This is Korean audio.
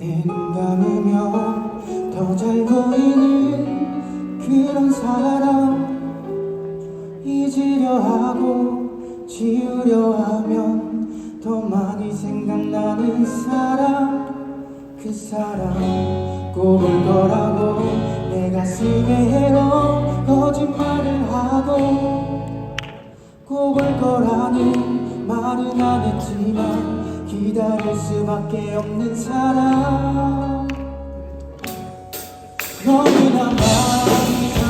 내눈 감으면 더 잘 보이는 그런 사람 잊으려 하고 지우려 하면 더 많이 생각나는 사람 그 사람 꼽을 거라고 내 가슴에 헤어 거짓말을 하고 꼽을 거라는 말은 안 했지만 기다릴 수밖에 없는 사랑. 너무나 많이